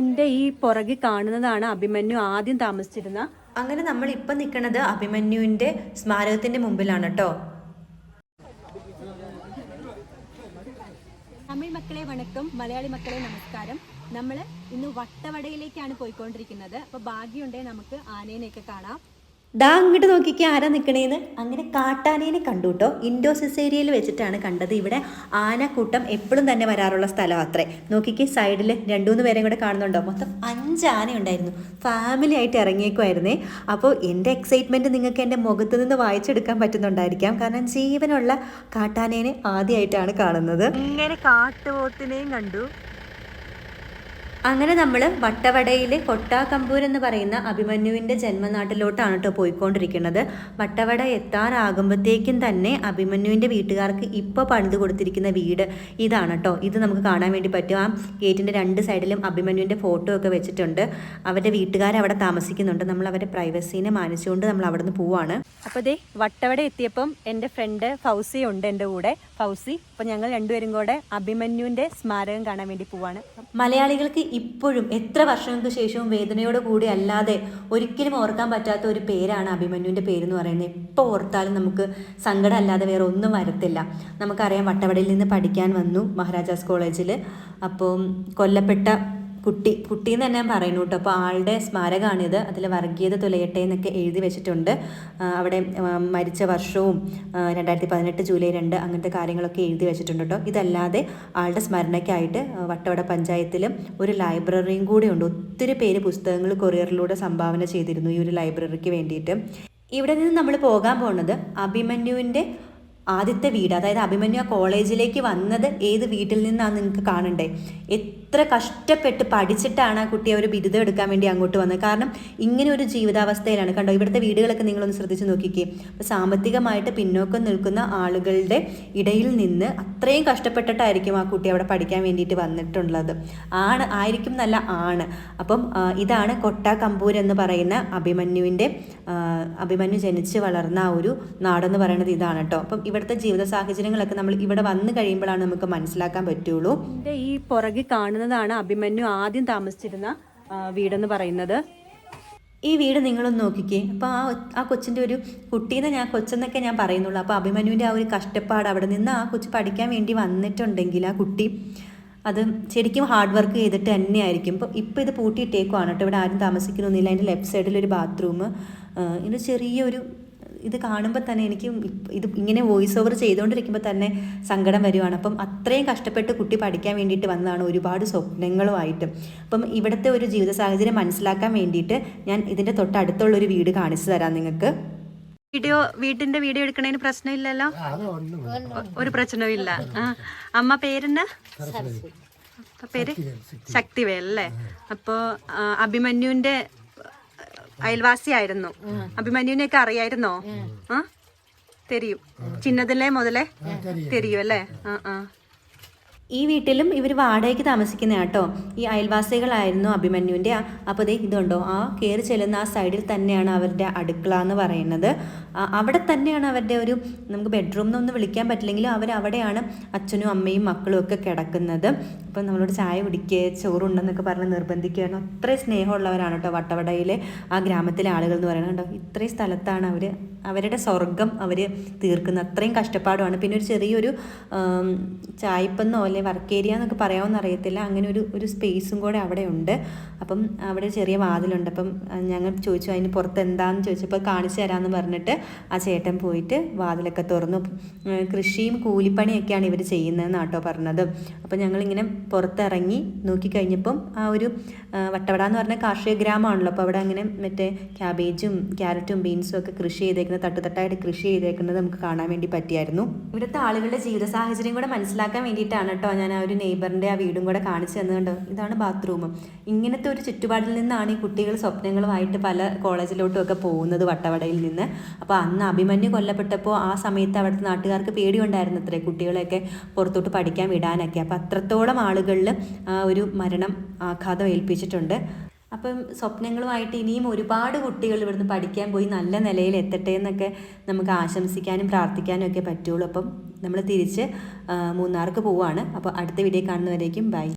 എന്റെ ഈ പുറകിൽ കാണുന്നതാണ് അഭിമന്യു ആദ്യം താമസിച്ചിരുന്ന. അങ്ങനെ നമ്മൾ ഇപ്പം നിൽക്കുന്നത് അഭിമന്യുവിന്റെ സ്മാരകത്തിന്റെ മുമ്പിലാണ് കേട്ടോ തമിഴ് മക്കളെ വണക്കം മലയാളി മക്കളെ നമസ്കാരം. നമ്മൾ ഇന്ന് വട്ടവടയിലേക്കാണ് പോയിക്കൊണ്ടിരിക്കുന്നത്. അപ്പോൾ ഭാഗ്യമുണ്ടെങ്കിൽ നമുക്ക് ആനേനെയൊക്കെ കാണാം. ദാ അങ്ങോട്ട് നോക്കിക്കേ ആരാ നിൽക്കണേന്ന് അങ്ങനെ കാട്ടാനേനെ കണ്ടു കേട്ടോ ഇൻഡോ സിസേരിയയിൽ വെച്ചിട്ടാണ് കണ്ടത്. ഇവിടെ ആനക്കൂട്ടം എപ്പോഴും തന്നെ വരാറുള്ള സ്ഥലം അത്രേ. നോക്കിക്കേ സൈഡിൽ രണ്ടു മൂന്ന് പേരെയും കൂടെ കാണുന്നുണ്ടോ? മൊത്തം അഞ്ച് ആനയുണ്ടായിരുന്നു. ഫാമിലി ആയിട്ട് ഇറങ്ങിയേക്കുമായിരുന്നേ അപ്പോൾ എന്റെ എക്സൈറ്റ്മെന്റ് നിങ്ങൾക്ക് എന്റെ മുഖത്ത് നിന്ന് വായിച്ചെടുക്കാൻ പറ്റുന്നുണ്ടായിരിക്കാം. കാരണം ജീവനുള്ള കാട്ടാനേനെ ആദ്യമായിട്ടാണ് കാണുന്നത്. ഇങ്ങനെ കാട്ടുപോത്തിനെയും കണ്ടു. അങ്ങനെ നമ്മൾ വട്ടവടയിലെ കൊട്ടാക്കമ്പൂർ എന്ന് പറയുന്ന അഭിമന്യുവിന്റെ ജന്മനാട്ടിലോട്ടാണ് കേട്ടോ പോയിക്കൊണ്ടിരിക്കുന്നത്. വട്ടവട എത്താറാകുമ്പോഴത്തേക്കും തന്നെ അഭിമന്യുവിന്റെ വീട്ടുകാർക്ക് ഇപ്പോൾ പണിത് കൊടുത്തിരിക്കുന്ന വീട് ഇതാണ് കേട്ടോ ഇത് നമുക്ക് കാണാൻ വേണ്ടി പറ്റും. ആ ഗേറ്റിന്റെ രണ്ട് സൈഡിലും അഭിമന്യുവിന്റെ ഫോട്ടോ ഒക്കെ വെച്ചിട്ടുണ്ട്. അവരുടെ വീട്ടുകാർ അവിടെ താമസിക്കുന്നുണ്ട്. നമ്മൾ അവരുടെ പ്രൈവസീനെ മാനിച്ചുകൊണ്ട് നമ്മൾ അവിടെ നിന്ന് പോവാണ്. അപ്പോൾ ദേ വട്ടവട എത്തിയപ്പം എന്റെ ഫ്രണ്ട് ഫൗസി ഉണ്ട് എന്റെ കൂടെ. ഫൗസി അപ്പൊ ഞങ്ങൾ രണ്ടുപേരും കൂടെ അഭിമന്യുവിന്റെ സ്മാരകം കാണാൻ വേണ്ടി പോവാണ്. മലയാളികൾക്ക് ഇപ്പോഴും എത്ര വർഷങ്ങൾക്ക് ശേഷവും വേദനയോട് കൂടി അല്ലാതെ ഒരിക്കലും ഓർക്കാൻ പറ്റാത്ത ഒരു പേരാണ് അഭിമന്യുവിന്റെ പേര് എന്ന് പറയുന്നത്. എപ്പോൾ ഓർത്താലും നമുക്ക് സങ്കടം അല്ലാതെ വേറെ ഒന്നും വരത്തില്ല. നമുക്കറിയാം വട്ടവടയിൽ നിന്ന് പഠിക്കാൻ വന്നു മഹാരാജാസ് കോളേജിൽ അപ്പോൾ കൊല്ലപ്പെട്ട കുട്ടി കുട്ടി എന്ന് തന്നെ പറയുന്നു കേട്ടോ. അപ്പോൾ ആളുടെ സ്മാരകമാണിത് അതിൽ വർഗീയത തുലയട്ടെ എന്നൊക്കെ എഴുതി വെച്ചിട്ടുണ്ട്. അവിടെ മരിച്ച വർഷവും രണ്ടായിരത്തി പതിനെട്ട് ജൂലൈ രണ്ട് അങ്ങനത്തെ കാര്യങ്ങളൊക്കെ എഴുതി വെച്ചിട്ടുണ്ട് കേട്ടോ. ഇതല്ലാതെ ആളുടെ സ്മരണയ്ക്കായിട്ട് വട്ടവട പഞ്ചായത്തിലും ഒരു ലൈബ്രറിയും കൂടി ഉണ്ട്. ഒത്തിരി പേര് പുസ്തകങ്ങൾ കൊറിയറിലൂടെ സംഭാവന ചെയ്തിരുന്നു ഈ ഒരു ലൈബ്രറിക്ക് വേണ്ടിയിട്ട്. ഇവിടെ നിന്ന് നമ്മൾ പോകാൻ പോകുന്നത് അഭിമന്യുവിന്റെ ആദ്യത്തെ വീട്. അതായത് അഭിമന്യു ആ കോളേജിലേക്ക് വന്നത് ഏത് വീട്ടിൽ നിന്നാണ് നിങ്ങൾക്ക് കാണണ്ടേ? എത്ര കഷ്ടപ്പെട്ട് പഠിച്ചിട്ടാണ് ആ കുട്ടി ഒരു ബിരുദം എടുക്കാൻ വേണ്ടി അങ്ങോട്ട് വന്നത്? കാരണം ഇങ്ങനെ ഒരു ജീവിതാവസ്ഥയിലാണ്. കണ്ടോ ഇവിടുത്തെ വീടുകളൊക്കെ നിങ്ങളൊന്ന് ശ്രദ്ധിച്ച് നോക്കിക്കേ. അപ്പോൾ സാമ്പത്തികമായിട്ട് പിന്നോക്കം നിൽക്കുന്ന ആളുകളുടെ ഇടയിൽ നിന്ന് അത്രയും കഷ്ടപ്പെട്ടിട്ടായിരിക്കും ആ കുട്ടി അവിടെ പഠിക്കാൻ വേണ്ടിയിട്ട് വന്നിട്ടുള്ളത്. ആണ് ആയിരിക്കും നല്ല ആണ്. അപ്പം ഇതാണ് കൊട്ട കമ്പൂർ എന്ന് പറയുന്ന അഭിമന്യുവിന്റെ അഭിമന്യു ജനിച്ച് വളർന്ന ആ ഒരു നാടെന്ന് പറയുന്നത് ഇതാണ് കേട്ടോ. അപ്പം ഇവിടുത്തെ ജീവിത സാഹചര്യങ്ങളൊക്കെ നമ്മൾ ഇവിടെ വന്നു കഴിയുമ്പോഴാണ് നമുക്ക് മനസ്സിലാക്കാൻ പറ്റുള്ളൂ. ഈ ഈ പുറകിൽ കാണുന്നതാണ് അഭിമന്യു ആദ്യം താമസിച്ചിരുന്ന വീടെന്ന് പറയുന്നത്. ഈ വീട് നിങ്ങളൊന്ന് നോക്കിക്കേ. അപ്പോൾ ആ ആ കൊച്ചിന്റെ ഒരു കുട്ടീനെ ഞാൻ കൊച്ചെന്നൊക്കെ ഞാൻ പറയുന്നുള്ളൂ. അപ്പോൾ അഭിമന്യുവിന്റെ ആ ഒരു കഷ്ടപ്പാട് അവിടെ നിന്ന് ആ കൊച്ചു പഠിക്കാൻ വേണ്ടി വന്നിട്ടുണ്ടെങ്കിൽ ആ കുട്ടി അത് ശരിക്കും ഹാർഡ് വർക്ക് ചെയ്തിട്ട് തന്നെയായിരിക്കും. ഇപ്പോൾ ഇപ്പോൾ ഇത് പൂട്ടിയിട്ടേക്കുവാണ് കേട്ടോ. ഇവിടെ ആരും താമസിക്കുന്നൊന്നുമില്ല അതിന്റെ ലെഫ്റ്റ് സൈഡിലൊരു ബാത്റൂം. ഇതിന് ചെറിയൊരു ഇത് കാണുമ്പോൾ തന്നെ എനിക്ക് ഇത് ഇങ്ങനെ വോയിസ് ഓവർ ചെയ്തുകൊണ്ടിരിക്കുമ്പോൾ തന്നെ സങ്കടം വരുവാണ്. അപ്പം അത്രയും കഷ്ടപ്പെട്ട് കുട്ടി പഠിക്കാൻ വേണ്ടിയിട്ട് വന്നതാണ് ഒരുപാട് സ്വപ്നങ്ങളുമായിട്ട്. അപ്പം ഇവിടുത്തെ ഒരു ജീവിത സാഹചര്യം മനസ്സിലാക്കാൻ വേണ്ടിയിട്ട് ഞാൻ ഇതിന്റെ തൊട്ടടുത്തുള്ള ഒരു വീട് കാണിച്ചു തരാം നിങ്ങൾക്ക്. വീഡിയോ വീട്ടിന്റെ വീഡിയോ എടുക്കണതിന് പ്രശ്നമില്ലല്ലോ? ഒരു പ്രശ്നവും അമ്മ പേരെന്നാ? പേര്? ശക്തിവേൽ അല്ലേ? അപ്പോ ആ, അഭിമന്യുവിന്റെ അയൽവാസിയായിരുന്നു. അഭിമന്യുവിനെയൊക്കെ അറിയായിരുന്നോ? ആ? തെരിയും. ചിന്നതിലെ മുതലേ? തെരിയും. അല്ലേ? ആ ആ. ഈ വീട്ടിലും ഇവർ വാടകയ്ക്ക് താമസിക്കുന്ന കേട്ടോ. ഈ അയൽവാസികളായിരുന്നു അഭിമന്യുവിന്റെ അപ്പോൾ ദേ ഇതുണ്ടോ? ആ കയറി ചെല്ലുന്ന ആ സൈഡിൽ തന്നെയാണ് അവരുടെ അടുക്കള എന്ന് പറയുന്നത്. അവിടെ തന്നെയാണ് അവരുടെ ഒരു നമുക്ക് ബെഡ്റൂം എന്നൊന്നും വിളിക്കാൻ പറ്റില്ലെങ്കിലും അവർ അവിടെയാണ് അച്ഛനും അമ്മയും മക്കളും ഒക്കെ കിടക്കുന്നത്. അപ്പം നമ്മളോട് ചായ കുടിക്കുക ചോറുണ്ടെന്നൊക്കെ പറഞ്ഞ് നിർബന്ധിക്കുകയാണ്. അത്രയും സ്നേഹമുള്ളവരാണ് കേട്ടോ വട്ടവടയിലെ ആ ഗ്രാമത്തിലെ ആളുകൾ എന്ന് പറയുന്നത് കേട്ടോ. ഇത്രയും സ്ഥലത്താണ് അവർ അവരുടെ സ്വർഗം അവർ തീർക്കുന്നത്. അത്രയും കഷ്ടപ്പാടുമാണ്. പിന്നെ ഒരു ചെറിയൊരു ചായ്പെന്നോ അല്ലെ വർക്ക് ഏരിയ എന്നൊക്കെ പറയാമെന്ന് അറിയത്തില്ല. അങ്ങനെ ഒരു ഒരു സ്പേസും കൂടെ അവിടെ ഉണ്ട് അപ്പം അവിടെ ചെറിയ വാതിലുണ്ട്. അപ്പം ഞങ്ങൾ ചോദിച്ചു അതിന് പുറത്ത് എന്താന്ന് ചോദിച്ചപ്പോൾ കാണിച്ചു തരാമെന്ന് പറഞ്ഞിട്ട് ആ ചേട്ടൻ പോയിട്ട് വാതിലൊക്കെ തുറന്നു. കൃഷിയും കൂലിപ്പണിയൊക്കെയാണ് ഇവർ ചെയ്യുന്നതെന്നാട്ടോ പറഞ്ഞത്. അപ്പം ഞങ്ങളിങ്ങനെ പുറത്തിറങ്ങി നോക്കിക്കഴിഞ്ഞപ്പം ആ ഒരു വട്ടവട എന്ന് പറഞ്ഞ കാർഷിക ഗ്രാമമാണല്ലോ. അപ്പോൾ അവിടെ അങ്ങനെ മറ്റേ ക്യാബേജും ക്യാരറ്റും ബീൻസും ഒക്കെ കൃഷി ചെയ്തേക്കുന്നത് തട്ടുതട്ടായിട്ട് കൃഷി ചെയ്തേക്കുന്നത് നമുക്ക് കാണാൻ വേണ്ടി പറ്റിയായിരുന്നു. ഇവിടുത്തെ ആളുകളുടെ ജീവിത സാഹചര്യം കൂടെ മനസ്സിലാക്കാൻ വേണ്ടിയിട്ടാണ് കേട്ടോ ഞാൻ ആ ഒരു നെയ്ബറിന്റെ ആ വീടും കൂടെ കാണിച്ചു തന്നുകൊണ്ട് ഇതാണ് ബാത്റൂം ഇങ്ങനത്തെ ഒരു ചുറ്റുപാടിൽ നിന്നാണ് ഈ കുട്ടികൾ സ്വപ്നങ്ങളുമായിട്ട് പല കോളേജിലോട്ടും ഒക്കെ പോകുന്നത് വട്ടവടയിൽ നിന്ന്. അപ്പോൾ അന്ന് അഭിമന്യു കൊല്ലപ്പെട്ടപ്പോൾ ആ സമയത്ത് അവിടുത്തെ നാട്ടുകാർക്ക് പേടിയുണ്ടായിരുന്നു അത്രേ കുട്ടികളെയൊക്കെ പുറത്തോട്ട് പഠിക്കാൻ വിടാനൊക്കെ. അപ്പോൾ അത്രത്തോളം ആളുകളിൽ ഒരു മരണം ആഘാതം ഏൽപ്പിച്ചിട്ടുണ്ട്. അപ്പം സ്വപ്നങ്ങളുമായിട്ട് ഇനിയും ഒരുപാട് കുട്ടികൾ ഇവിടുന്ന് പഠിക്കാൻ പോയി നല്ല നിലയിൽ എത്തട്ടെ എന്നൊക്കെ നമുക്ക് ആശംസിക്കാനും പ്രാർത്ഥിക്കാനും ഒക്കെ പറ്റുള്ളൂ. അപ്പം നമ്മൾ തിരിച്ച് മൂന്നാർക്ക് പോവാണ്. അപ്പോൾ അടുത്ത വീഡിയോ കാണുന്നവരേക്കും ബൈ.